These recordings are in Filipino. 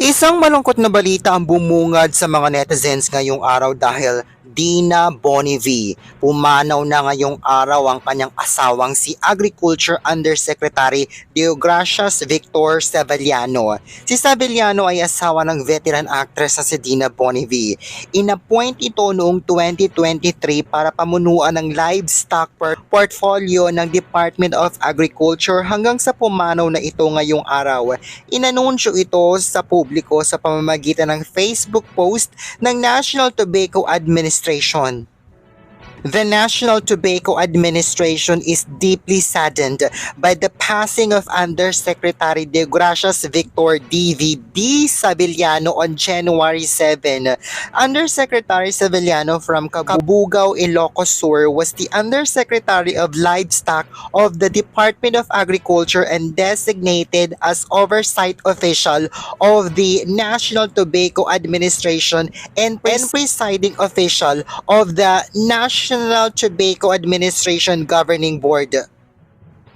Isang malungkot na balita ang bumungad sa mga netizens ngayong araw dahil Dina Bonnevie. Pumanaw na ngayong araw ang kanyang asawang si Agriculture Undersecretary Deogracias Victor Sevillano. Si Sevillano ay asawa ng veteran actress na si Dina Bonnevie. Inappoint ito noong 2023 para pamunuan ng livestock por- portfolio ng Department of Agriculture hanggang sa pumanaw na ito ngayong araw. Inanunsyo ito sa publiko sa pamamagitan ng Facebook post ng National Tobacco Administration administration. The National Tobacco Administration is deeply saddened by the passing of Undersecretary De Gracias Victor D.V.B. Sabillano on January 7. Undersecretary Sabillano from Kabugao, Ilocos Sur was the Undersecretary of Livestock of the Department of Agriculture and designated as oversight official of the National Tobacco Administration and, and presiding official of the National Tobacco Administration Governing Board.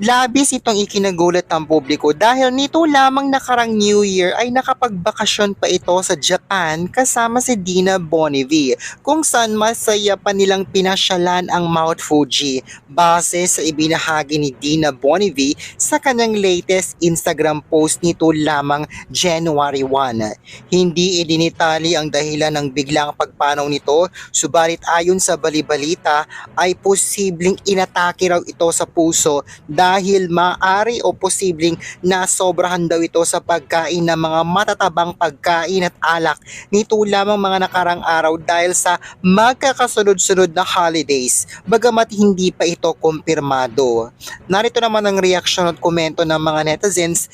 Labis itong ikinagulat ng publiko dahil nito lamang nakarang New Year ay nakapagbakasyon pa ito sa Japan kasama si Dina Bonnevie kung saan masaya pa nilang pinasyalan ang Mount Fuji base sa ibinahagi ni Dina Bonnevie sa kanyang latest Instagram post nito lamang January 1. Hindi idinitali ang dahilan ng biglang pagpanaw nito subalit ayon sa balibalita ay posibleng inatake raw ito sa puso dahil maari o posibleng nasobrahan daw ito sa pagkain ng mga matatabang pagkain at alak nito lamang mga nakarang araw dahil sa magkakasunod-sunod na holidays bagamat hindi pa ito kumpirmado. Narito naman ang reaksyon at komento ng mga netizens